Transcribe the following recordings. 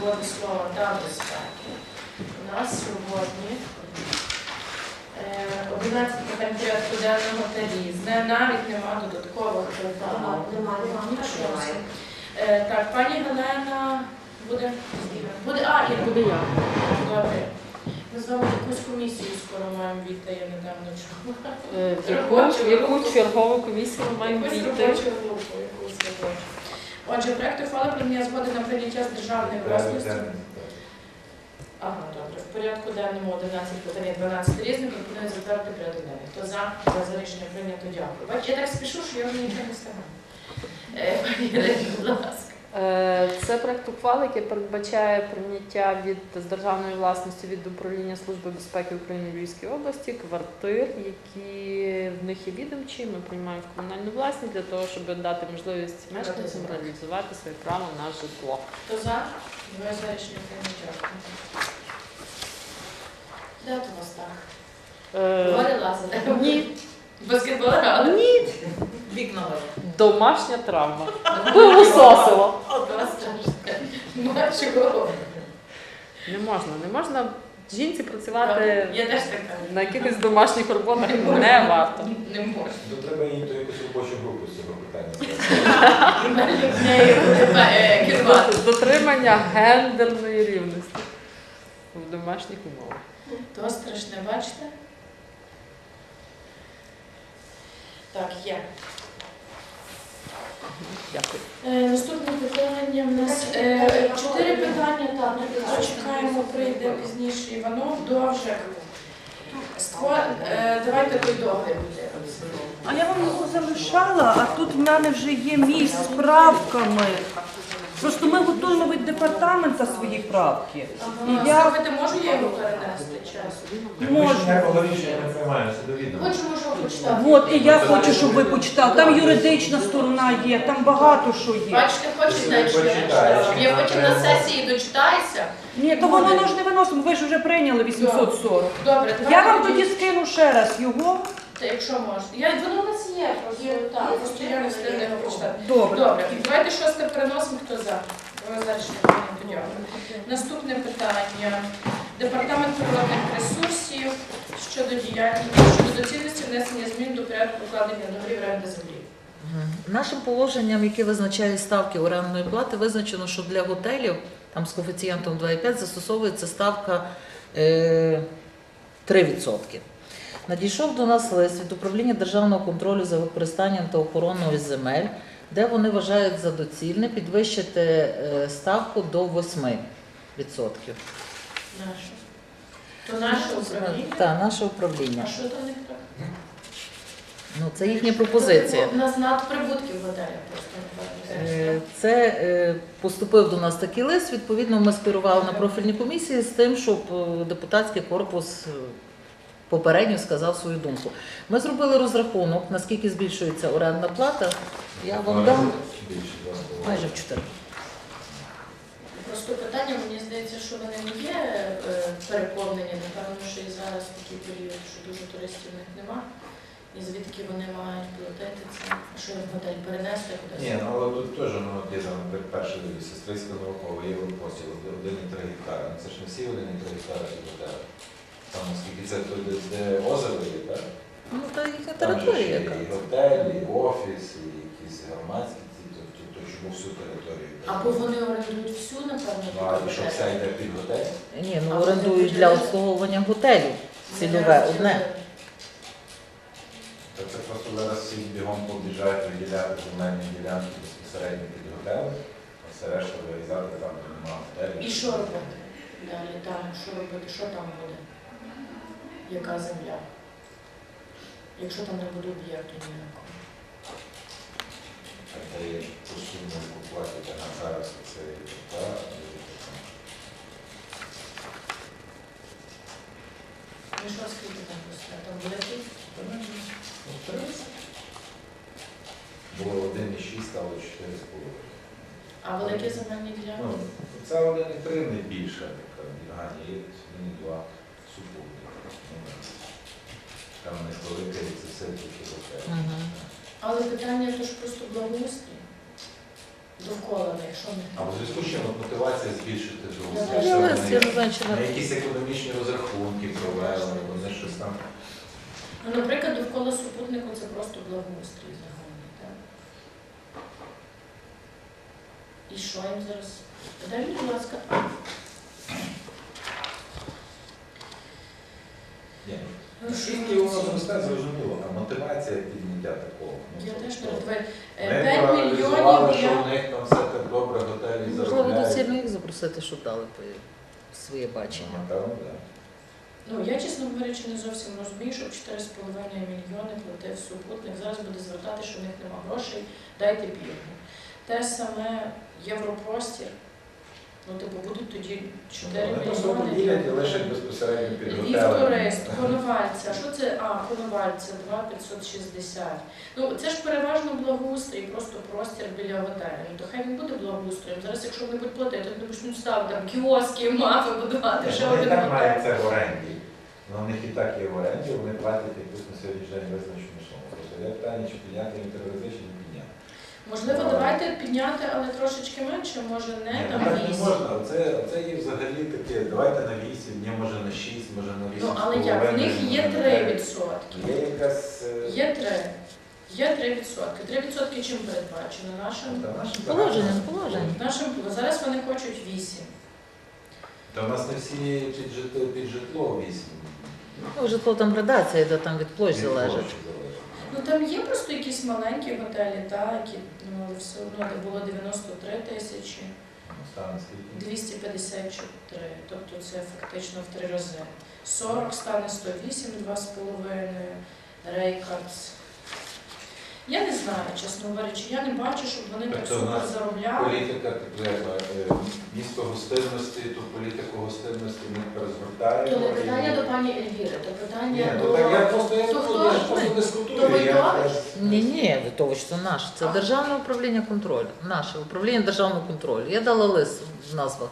свободи слова та безпеки. У нас сьогодні е, 11 питань порядку денного та різне. Навіть нема додаткових. Нема, нема, Нічого немає. Е, Так, пані Галена буде. Буде, а, Іра. Буде я. Добре. Ми з вами якусь комісію скоро маємо війти, я недавно чула. Е, яку, чергову комісію ми маємо Якусь робочу групу, якусь робочу. Отже, проект ухвали про згоди на прийняття з державної власності. Ага, добре. В порядку денному 11 питання 12 різних пропоную затвердити порядок денний. Хто за, за, за рішення прийнято, дякую. Бач, я так спішу, що я вже нічого не встигаю. Е, будь ласка. Е, Це проект ухвали, який передбачає прийняття від з державної власності від управління Служби безпеки України в Львівській області квартир, які в них є відомчі. Ми приймаємо в комунальну власність для того, щоб дати можливість мешканцям реалізувати своє право на житло. Хто за? Двоє за рішення прийнято. Де вас так? Горе лазили? Ні, Баскетбол грали? ні, Вікна домашня травма. Пилососила. От. Бачу. Не можна, не можна жінці працювати Я теж така. на якихось домашніх роботах не варто. Не можу. Ну, треба їй то якусь робочу групу з цього питання. Нею е, керувати. Дотримання гендерної рівності в домашніх умовах. То страшне, бачите? Так, є. Дякую. Е, наступне питання в нас е, чотири питання. Так, ми чекаємо, прийде пізніше Іванов, довже. Ство, е, давайте той довгий буде. А я вам його залишала, а тут в мене вже є мій з правками. Просто ми готуємо від департамента свої правки. І я Слухайте, можу я його перенести часу? Ми можу. ж ніякого рішення не приймаємо, це довідомо. Хочу, можу почитати. От, і я хочу, щоб ви почитали. Там юридична сторона є, там багато що є. Бачите, хочеш далі Почитаєш. Я потім на сесії дочитаюся. Ні, то воно ж не виносимо, ви ж вже прийняли 840. Добре, Я вам тоді скину ще раз його. Та якщо можна. Я, воно у нас є, просто, так, просто я не встигла його прочитати. Добре. Добре, давайте шосте переносимо, хто за. Зараз ще дякую. Наступне питання. Департамент природних ресурсів щодо діяльності, щодо доцільності внесення змін до порядку укладення договорів оренди землі. Нашим положенням, яке визначає ставки орендної плати, визначено, що для готелів там з коефіцієнтом 2,5 застосовується ставка е, 3%. Надійшов до нас лист від управління державного контролю за використанням та охороною земель, де вони вважають за доцільне підвищити е, ставку до 8%. Наше. То наше управління. Так, наше управління. А що то не так? Ну, це їхня пропозиція. У нас надприбутки в готелях просто. Е, Це е, поступив до нас такий лист. Відповідно, ми скерували на профільні комісії з тим, щоб депутатський корпус попередньо сказав свою думку. Ми зробили розрахунок, наскільки збільшується орендна плата. Я вам дам майже в 4. Просто питання, мені здається, що вони не є е, переповнені. Напевно, що і зараз такий період, що дуже туристів в них нема. І звідки вони мають платити це? Що їм готель перенести кудись? Ні, ну але тут теж ну, от там перше диві, сестрицька наукова, є випості, 1,3 гектара. Ну, Це ж не всі 1,3 гектара і готелі. Там наскільки це тут, де, де озеро є, так? Ну, їхня Там територія яка. і готель, і офіс, і якісь громадські, ці, то, то, то чому всю територію? Або вони орендують всю, напевно, Ну, а і що вся йде під готель? Ні, ну орендують для обслуговування готелю. Цільове одне. То це просто зараз всі бігом побіжають виділяти земельні ділянки безпосередньо під готелем, а все решта вирізати там, де немає готелю. І що робити? Далі там, що робити, що там буде? Яка земля? Якщо там не буде об'єкту ніякого. Так, де є постійно платити на зараз це та, І що скільки там пустя? Там буде ну, 30. Було 1,6, стало 4,5. А великі земельні ділянки? Ну, це 1,3 не більше, така Гані, є 1,2 супутник. Там не велике, це все тільки. Мгм. Але питання то ж просто благоустрій. довкола них, що вони А в зв'язку з чим от мотивація збільшити Я живу теж я не знаю, чи на на якісь економічні розрахунки провели, вони щось там. Ну, наприклад, довкола супутнику це просто благоустрій загальний, так? І що їм зараз? Дай, будь ласка. Ну, Скільки воно ці? зросте, зрозуміло, а мотивація підняття такого. ну, Я теж тобто, не давай. Ми 5 проаналізували, мільйонів що я... в них там все так добре, готелі можливо заробляють. доцільно їх запросити, щоб дали по- своє бачення. Напевно, так. Ну, я, чесно говорячи, не зовсім розумію, що 4,5 мільйони платив супутник. Зараз буде звертати, що в них нема грошей, дайте пільгу. Те саме Європростір. Ну, типу, будуть тоді 4 мільйони. і лишать безпосередньо під готелем. турист, Коновальця. Що це? А, Коновальця, 2,560. Ну, це ж переважно благоустрій, просто простір біля готелю. Ну, то хай він буде благоустроєм. Зараз, якщо вони будуть платити, вони почнуть ставити там кіоски, мафи будувати, ще Вони один так мають це в оренді. Ну, у них і так є в оренді, вони платять якусь на сьогоднішній день визначену суму. Тобто я питання, чи підняти їм підняти. Можливо, давайте підняти, але трошечки менше, може не Ні, на так не 8. можна. Це, це є взагалі таке, давайте на 8, ні, може на 6, може на 8. Ну, але як? В них є 3 відсотки. Є якась... е, Є 3. Є 3 відсотки. 3 відсотки чим передбачено? Нашим? та нашим Положення, положення. Нашим зараз вони хочуть 8. Та у нас не всі під житло, під житло 8. Ну, житло там градація, де там від площ залежить. Ну там є просто якісь маленькі готелі, та, які ну, все одно де було 93 тисячі, Ну, Стане скільки? 254. Тобто це фактично в три рази. 40 стане 108, 2,5, Рейкардс. Я не знаю, чесно говорячи, я не бачу, щоб вони так Тобто у супер нас заробляли. Політика треба, е, місто гостинності, ту політику гостинності ми перезгортаємо. То не і- питання до пані Ельвіри, то питання Ні, до... ну так я просто, я, хто я ж ж просто ви? дискутую. То ви я Ні, ні, Вітович, це наше. Це державне управління контролю. Наше управління державного контролю. Я дала лист в назвах.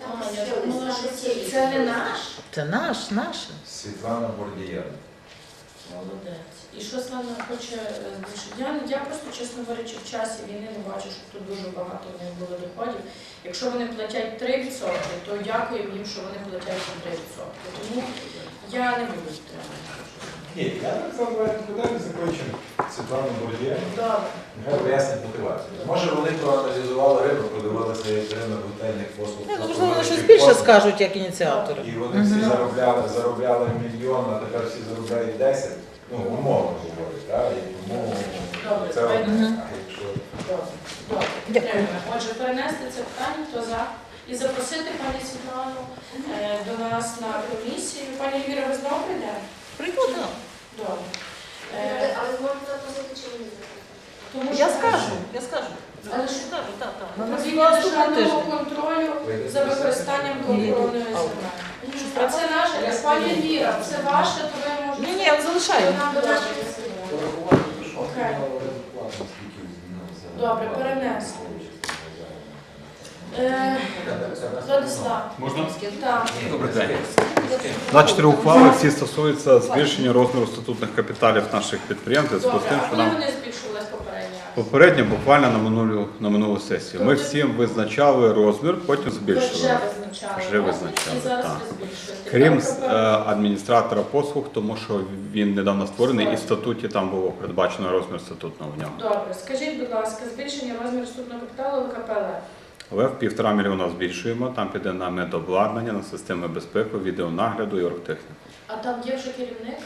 А, я думала, що це, це не наш. Це наш, наше. Світлана Бордієва. Молодець. І що Слава хоче е, більше? Я, я просто, чесно говорячи, в часі війни не бачу, що тут дуже багато в них було доходів. Якщо вони платять 3%, то дякуємо їм, що вони платять по 3%. Тому я не буду підтримувати. Ні, я так само давайте питання закінчимо Світлану. Добре. Нехай пояснить мотивацію. Може вони проаналізували ринок, подивилися, як ринок готельних послуг. Ну, Можливо, вони щось більше послуг. скажуть, як ініціатори. І вони всі Мгм. заробляли, заробляли мільйон, а тепер всі заробляють 10. Ну, умовно говорять, так? І тому Добре, це одне. Мгм. А якщо Добре. Добре. Отже, перенести це питання, хто за. І запросити пані Світлану е, до нас на комісію. Пані Віра, ви знову прийдете? Прикольно. Добре. Е, Але можна запросити чи запросити? тому Я скажу, я скажу. Але ж скажу, так, так. На Управління наступного державного тижня. контролю за використанням контрольної А, земель. А це наше, пані Віра, це ваше, то ви можете... Ні, ні, я залишаю. Нам додати. порахувати, то Окей. ну, скільки. Добре, перенесли. Е, Владислав, Можна? так. Добрий день. На чотири ухвали всі стосуються збільшення розміру статутних капіталів наших підприємств. в зв'язку з тим, що коли нам вони збільшувались попередньо? попередньо буквально на минулу на минулу сесію. Ми всім визначали розмір, потім Ви вже збільшили. визначали. Вже визначали, І зараз так. ви збільшуєте. Крім е, адміністратора послуг, тому що він недавно створений і в статуті там було передбачено розмір статутного в ньому. Добре, скажіть, будь ласка, збільшення розміру вступного капіталу ВКПЛ. Але в півтора мільйона збільшуємо. Там піде на медобладнання, на системи безпеки, відеонагляду і оргтехніку. А там є вже керівник?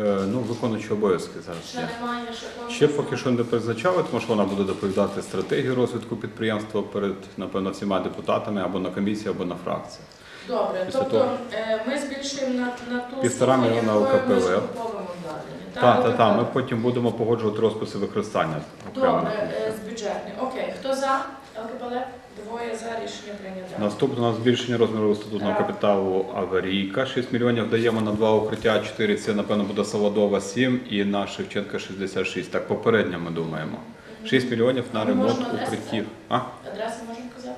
Е, ну, виконуючи обов'язки зараз. Ще є. немає, ще? Ще поки що не призначали, тому що вона буде доповідати стратегію розвитку підприємства перед, напевно, всіма депутатами або на комісії, або на фракції. Добре, Після тобто того- е, ми збільшуємо на, на ту Півтора суму, мільйона якою ми закуповуємо обладнання. Так, так, так. Ми потім будемо погоджувати розписи використання окремо. Добре, е, з бюджетних. Окей, хто за? ЛКПЛ? Двоє за рішення прийнято. Наступне у нас збільшення розміру статутного Так. капіталу Аварійка. 6 мільйонів даємо на два укриття, 4 це, напевно, буде Солодова 7 і на Шевченка 66. Так, попередньо ми думаємо. 6 мільйонів на ми ремонт можемо внести укриттів. А? Адреси можемо казати?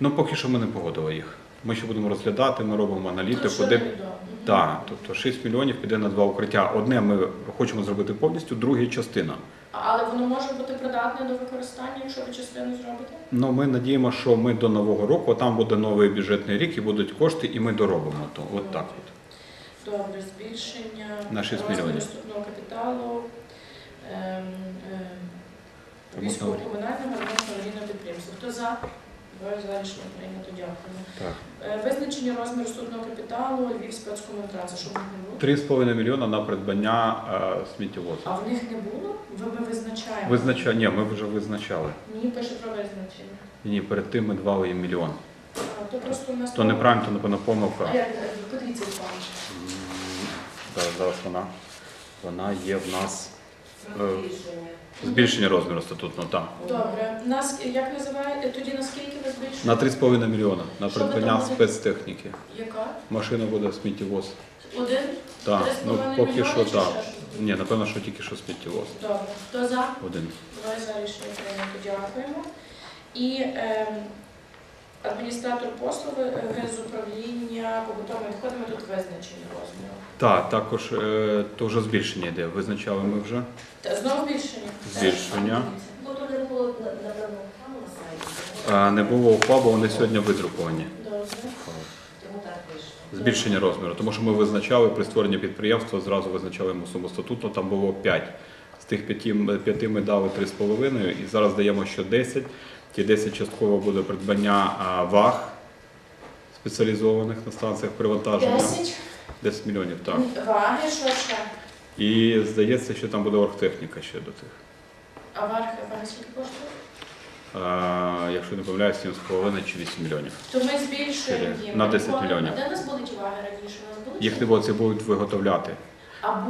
Ну, поки що ми не погодили їх. Ми ще будемо розглядати, ми робимо Тут аналітику, що де невідомо. Так, тобто 6 мільйонів піде на два укриття. Одне ми хочемо зробити повністю, друге частина. Але воно може бути придатне до використання, якщо ви частину зробите? Ну, ми надіємо, що ми до Нового року, там буде новий бюджетний рік і будуть кошти, і ми доробимо то. От так от. Добре, збільшення На 6 розміру мільйонів. вступного капіталу ем, ем, військово-комунального ремонтного підприємства. Хто за? За рішення прийнято, дякую. Так. Е, Визначення розміру вступного капіталу Львів спецкомунтрація, щоб їх не було. 3,5 мільйона на придбання е, сміттєвозу. А в них не було? Ви ми визначаємо. Визнача... Ні, ми вже визначали. Мені пише про визначення. Ні, перед тим ми давали їм мільйон. А, то просто у нас То неправильно, то напевно помилка. А як е, подивіться, пане. М, Зараз, зараз вона. Вона є в нас е, збільшення розміру статутного, так. Добре. Нас як називає тоді наскільки ви збільшуєте? На 3,5 мільйона на Що ви придбання там спецтехніки. Яка? Машина буде сміттєвоз. Один? Так, ну 3,5 поки мільйона що чи так. ще щось? Ні, напевно, що тільки що сміттєвоз. Добре. Хто за? Один. Двоє за рішення прийнято. Дякуємо. І ем, адміністратор послуги е, з управління побутовими відходами тут визначені розміру. Так, також е, то вже збільшення йде. Визначали ми вже. Та знову збільшення? Збільшення. Бо то не було напевно там на сайті. Не було ухвал, бо вони сьогодні видруковані. Добре. Тому так вийшло. Збільшення розміру, тому що ми визначали при створенні підприємства, зразу визначали йому суму статутну, там було 5. З тих 5, 5 ми дали 3,5 і зараз даємо ще 10. Ті 10 частково буде придбання ваг спеціалізованих на станціях привантаження. 10 10 мільйонів, так. ваги, що ще? І здається, що там буде оргтехніка ще до тих. А варха, ваги скільки коштує? А, якщо не помиляюсь, 7,5 чи 8 мільйонів. То ми збільшуємо їм. На 10 мільйонів. Де нас були ті ваги раніше? У нас Їх не було, це будуть виготовляти.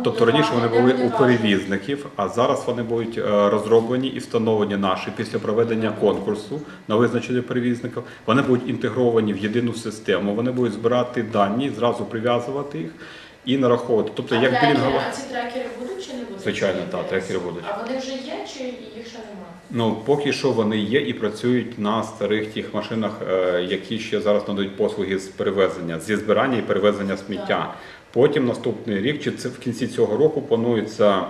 Тобто раніше вони були у перевізників, а зараз вони будуть е, розроблені і встановлені наші після проведення конкурсу на визначення перевізників. Вони будуть інтегровані в єдину систему. Вони будуть збирати дані, зразу прив'язувати їх і нараховувати. Тобто, А як білінгова. А ці трекери будуть чи не будуть? Звичайно, так, трекери будуть. А вони вже є чи їх ще немає? Ну поки що вони є і працюють на старих тих машинах, е, які ще зараз надають послуги з перевезення, зі збирання і перевезення сміття. Потім наступний рік, чи це в кінці цього року планується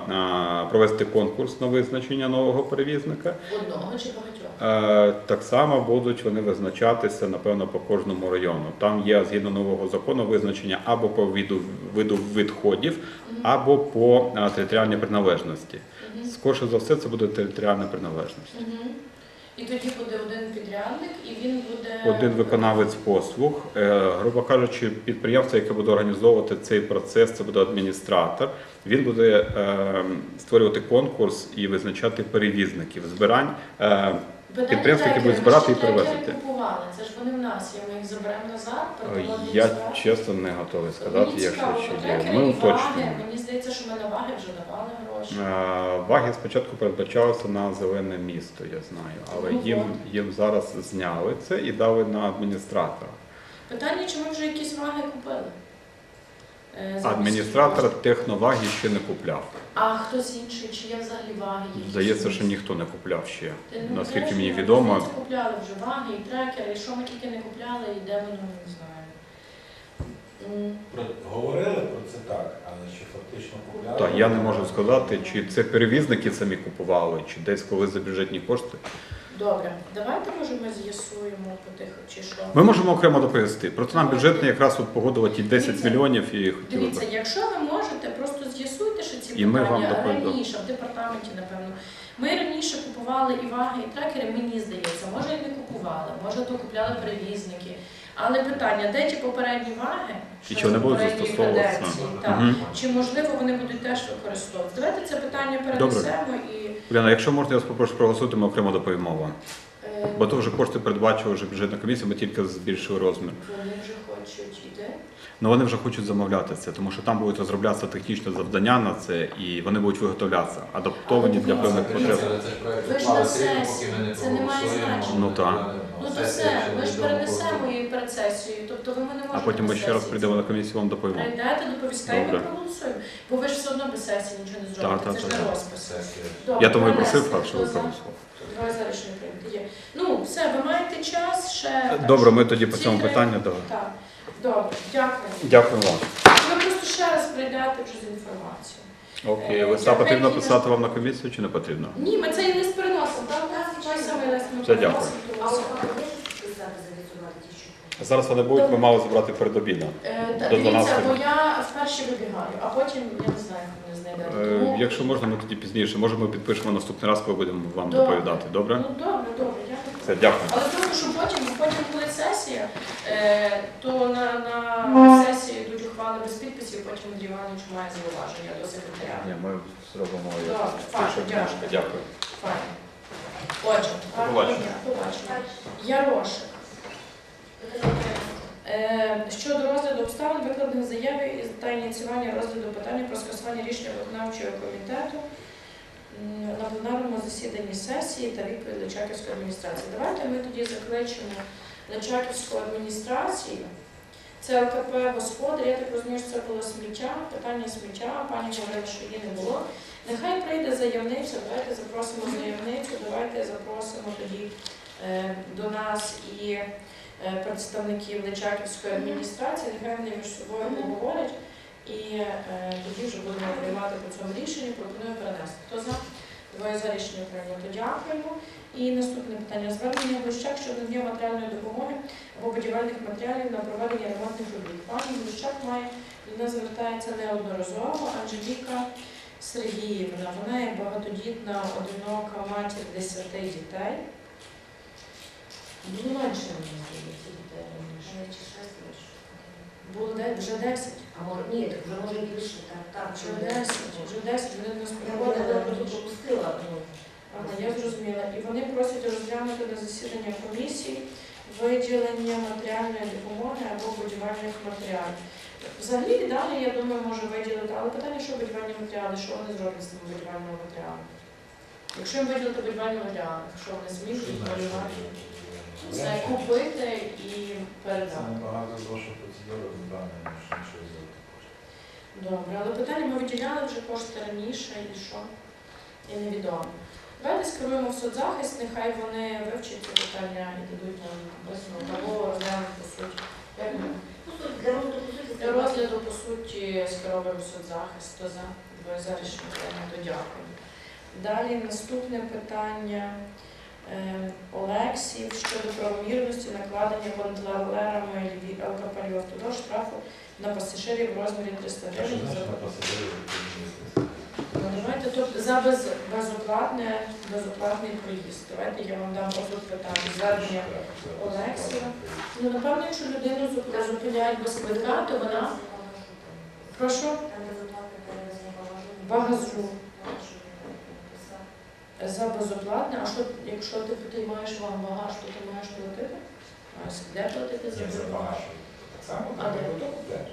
провести конкурс на визначення нового перевізника. Одного чи багатьох? Е, Так само будуть вони визначатися, напевно, по кожному району. Там є згідно нового закону визначення або по виду, виду відходів, або по територіальній приналежності. Скорше за все, це буде територіальна приналежність. І тоді буде один підрядник, і він буде Один виконавець послуг, Е, грубо кажучи, підприємство, яке буде організовувати цей процес, це буде адміністратор. Він буде е, створювати конкурс і визначати перевізників збирань. Е, Питання підприємства, які будуть збирати і купували. Це ж вони в нас є. Ми їх заберемо назад, передамо Я чесно не готовий сказати, Мені якщо цікаво, ще є. Ми ваги. уточнюємо. Мені здається, що ми на ваги вже давали гроші. Е, Ваги спочатку передбачалися на зелене місто, я знаю, але Ну, їм, їм зараз зняли це і дали на адміністратора. Питання, чи ми вже якісь ваги купили? Е, Адміністратор техноваги ще не купляв. А хтось інший, чи є взагалі ваги? Здається, що ніхто не купляв ще. Не Наскільки мені відомо, здається, купляли вже ваги і трекери, і що ми тільки не купляли, і де ми ну, не знаю. Про- Говорили про це так, але чи фактично купляли? Так, я не можу сказати, чи це перевізники самі купували, чи десь коли за бюджетні кошти. Добре, давайте може ми з'ясуємо по тих чи що. Ми можемо окремо доповісти. Просто нам бюджетний якраз от погодило ті 10 Дивіться, мільйонів і хотіли Дивіться, б. якщо ви можете, просто з'ясуйте, що ці І ми вам питання доповімо. раніше в департаменті, напевно. Ми раніше купували і ваги, і трекери, мені здається, може і не купували, може то купляли перевізники. Але питання, де ті попередні ваги? І чи вони будуть застосовуватися? так. Мгм. Чи можливо вони будуть теж використовувати? Давайте це питання перенесемо і Уляна, якщо можна, я вас попрошу проголосувати, ми окремо доповімо вам. е, Бо то вже кошти передбачила вже бюджетна комісія, ми тільки збільшили розмір. вони вже хочуть іти. Ну вони вже хочуть замовляти це, тому що там будуть розроблятися технічне завдання на це, і вони будуть виготовлятися, адаптовані для певних потреб. Ви ж на сесії, це не має значення. Ну, так. Ну то все, ми ж перенесемо її перед сесією, тобто ви мене можете А потім ми ще раз прийдемо на комісію, вам доповімо. Прийдете, доповісте, ми Добре. проголосуємо. Бо ви ж все одно без сесії нічого не зробите, Так, це так, ж не так. розпис. Добре, Я тому і перенесли. просив, що ви Хто за? проголосували. Двоє за рішення прийняти. Є. Ну, все, ви маєте час ще. Добре, ми тоді по цьому питанню. давай. Так, добре, дякую. Дякую вам. Ви просто ще раз прийдете вже з інформацією. Окей, Е, листа потрібно писати вам на комісію чи не потрібно? Ні, ми цей лист переносимо. Там той самий лист ми Все, дякую. переносимо. А тому є зареєструвати ті, що? Зараз вони будуть, ми мали забрати перед обідом. Е, та До Дивіться, 12. бо я вперше вибігаю, а потім я не знаю. Е, Тому- Якщо можна, ми тоді пізніше. Може, ми підпишемо наступний раз, коли будемо вам Добре. доповідати. Добре? Ну добре, добре, дякую. Все, дякую. Але тому, що потім, потім коли сесія, е, то на, на сесії йдуть ухвали без підписів, потім Андрій Іванович має зауваження до секретаря. Ні, ми зробимо Добре, як файно, пише дякую. Дякую. Файно. Отже, побачення. побачення. Ярошик. Е, Щодо розгляду обставин, викладених заяві та ініціювання розгляду питання про скасування рішення виконавчого комітету на пленарному засіданні сесії та відповідь Личаківської адміністрації. Давайте ми тоді закличемо Личаківську адміністрацію. Це ЛКП господар, я так розумію, що це було сміття, питання сміття, пані говорила, що її не було. Нехай прийде заявниця, давайте запросимо заявницю, давайте запросимо тоді е, до нас і представників Личаківської адміністрації, нехай вони між собою поговорять і е, тоді вже будемо приймати по цьому рішенню. Пропоную перенести. Хто за? Двоє за рішення прийнято. Дякуємо. І наступне питання. Звернення Глущак щодо надання матеріальної допомоги або будівельних матеріалів на проведення ремонтних робіт. Пані Глущак має до нас звертається неодноразово. Анжеліка Сергіївна, вона є багатодітна, одинока матір 10 дітей. Було менше, мені здається, дітей раніше. Чи шестеро, що? Було де- вже 10. А може, ні, так вже може більше, так, так. Вже 10, вже 10, вони до нас Я приходили. просто пропустила, ну. Ага, я зрозуміла. І вони просять розглянути на засідання комісії виділення матеріальної допомоги або будівельних матеріалів. Взагалі віддали, я думаю, може виділити, але питання, що будівельні матеріали, що вони зроблять з тими будівельними матеріалами? Якщо їм виділити будівельні матеріали, що вони зможуть малювати? Це купити і передати. Це набагато довша процедура, напевно, ніж нічого зробити. Добре, але питання ми виділяли вже кошти раніше і що? І невідомо. Давайте скеруємо в соцзахист, нехай вони вивчать це питання і дадуть нам висновок або розглянуть по суті. Як ми? Для розгляду по суті, скеровуємо в соцзахист, то за двоє за рішення прийнято. Дякую. Далі наступне питання. Е, Олексів щодо правомірності накладення контролерами Львів- ЛКП «Львівавтодор» штрафу на пасажирів в розмірі 300 гривень. за? Ну, Давайте тобто за без, безоплатне, безоплатний проїзд. Давайте я вам дам отут питання. Звернення Олексія. Ну, напевно, якщо людину зупиняють без квитка, то вона. Прошу, багажу. За безоплатне, а що, якщо ти, ти маєш вам багаж, то ти маєш платити? А де платити за Ні, за безоплатне? багаж. Так само, А так, де? як тут.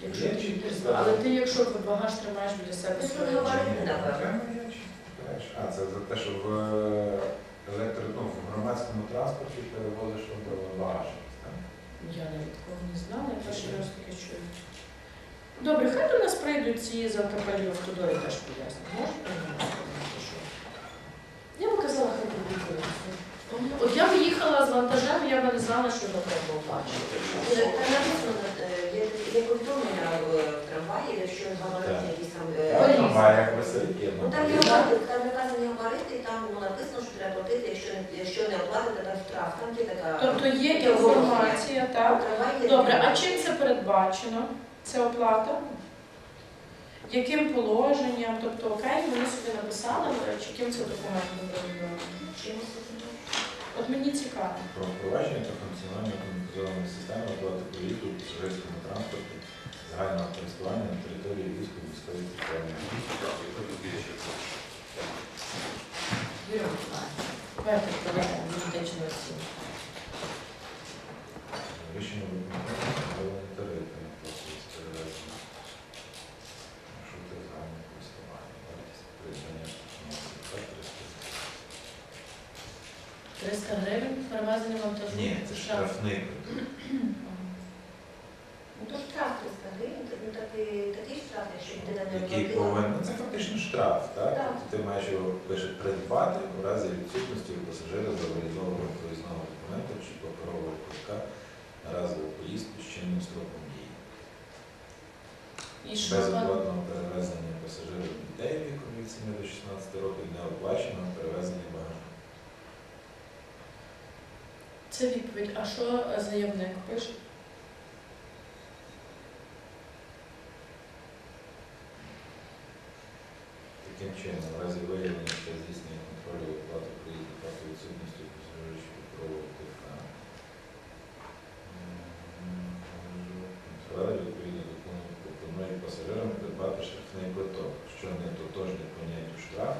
Якщо Є ти, чіткі але ти, якщо багаж тримаєш біля себе так. Окремо є чи? Теж. А, це за те, що в електро, ну, в громадському транспорті перевозиш ну, багаж. так? Я навіть такого не знала, я перший раз таке чую. Добре, хай до нас прийдуть ці з алкоголю в Тодорі теж пояснять. Можете мені сказати, що? Я би казала, хай публікують. От я б їхала з вантажем, я би не знала, що його треба е, є, повідомлення в трамваї, якщо габарити якісь там. е. Ну там є габарити, там наказані габарити, і там написано, що треба платити, якщо, не- оплатити, там штраф. Там є така. Тобто є інформація, так? Добре, а чим це передбачено? Це оплата? Яким положенням? Тобто, окей, вони собі написали, чи яким це документом передбачено? От мені цікаво. Про впровадження та функціонування автоматизованої системи оплати проїзду у пасажирському транспорті загального користування на території Львівської міської територіальної. Рішення виконання тарифи послуг з перевезення. Маршрути загального користування. Вартість придбання автомобіля 300 гривень перевезення вантажу? Ні, це штрафник. Ну то штраф 300 гривень, ну так такий штраф, якщо людина не Який повинен, ну, це фактично штраф, так? Так. Тобто ти маєш його пише придбати у разі відсутності у пасажира завалідованого проїзного документу чи паперового квитка на разову поїздку з чинним строком дії. І що? Безоплатного перевезення пасажирів дітей віком від 7 до 16 років не оплачено перевезення багажу. Це відповідь. А що заявник пише? Таким чином, в разі виявлення, що здійснення контролю оплати проїзду та відсутністю пасажирського правового квитка. Контролер відповідно до пункту пропонує пасажирам придбати штрафний квиток, що не тотожне поняттю штраф.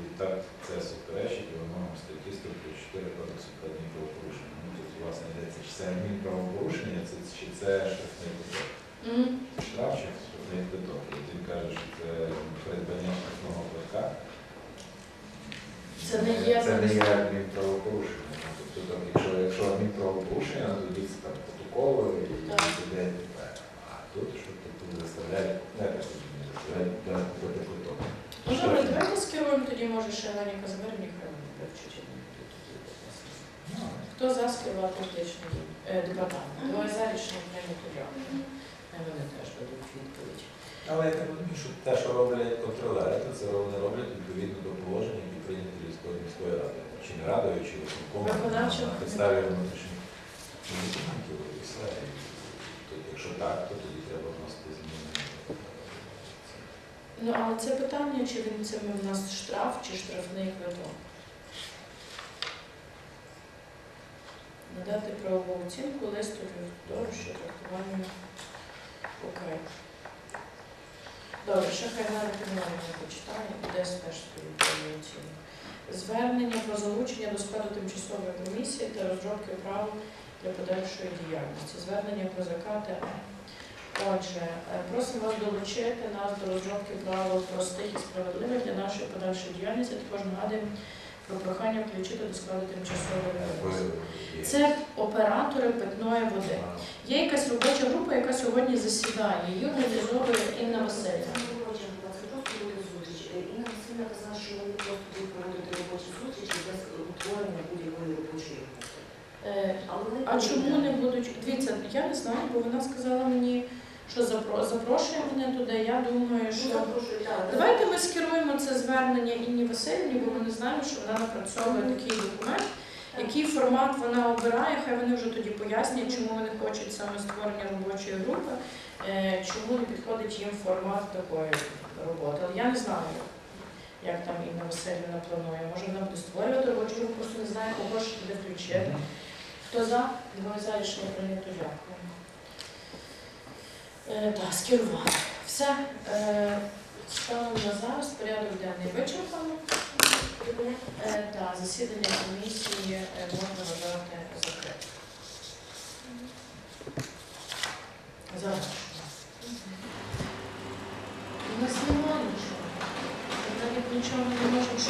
Відтак це суперечить вимогам статті 134 Кодексу про адмінправопорушення. Ну, тут, власне, йдеться, чи це адмінправопорушення, це, чи це штрафний квиток. Мгм. Штраф чи штрафний квиток. І він каже, що це придбання штрафного квитка. Це не є Це не є адмінправопорушення. Тобто, там, якщо, якщо адмінправопорушення, то тоді це там протоколи і іде тепер. А тут, що тут заставляють, не заставляють купити квиток. Ну, добре, давайте скеруємо тоді, може, ще хай вони вивчать. Ну, Хто за юридичний е, департамент? Двоє за рішення прийнято дякую. Вони теж дадуть відповідь. Але я так розумію, що те, що роблять контролери, то це вони роблять відповідно до положення, які прийняті Львівської міської ради. Чи не радою, чи виконкомом, на підставі внутрішніх документів і все. Якщо так, то тоді треба вносити зміни. Ну, але це питання, чи він це в нас штраф, чи штрафний квиток. Надати правову оцінку листу Вівтору, що трактування. Окей. Добре, ще хай навіть почитає, і десь теж стоїть правову оцінку. Звернення про залучення до складу тимчасової комісії та розробки правил для подальшої діяльності. Звернення про закати. Отже, е, просимо вас долучити нас до розробки правил простих і справедливих для нашої подальшої діяльності. Також нагадуємо про прохання включити до складу тимчасової комісії. Це оператори питної води. Є якась робоча група, яка сьогодні засідає. Її організовує Інна Васильівна. Зустріч. Е, Інна Васильівна казала, що вони просто будуть проводити робочі зустрічі без утворення будь-якої робочої групи. Е, А чому не будуть? Дивіться, я не знаю, бо вона сказала мені, що запро- запрошує мене туди. Я думаю, Ну, що давайте ми скеруємо це звернення Інні Васильівні, бо ми не знаємо, що вона напрацьовує такий документ. Який формат вона обирає, хай вони вже тоді пояснять, чому вони хочуть саме створення робочої групи, е, чому не підходить їм формат такої роботи. Але я не знаю, як там Інна Васильівна планує. Може вона буде створювати робочу групу, просто не знає, кого ж туди включити. Хто за? Двоє за рішення прийнято. Дякую. Е, так, скерувати. Все. Е, на зараз порядок денний вичерпано. Е, засідання комісії е, можна вважати закритим. Завершено. У нас немає нічого. Ми навіть нічого не можемо.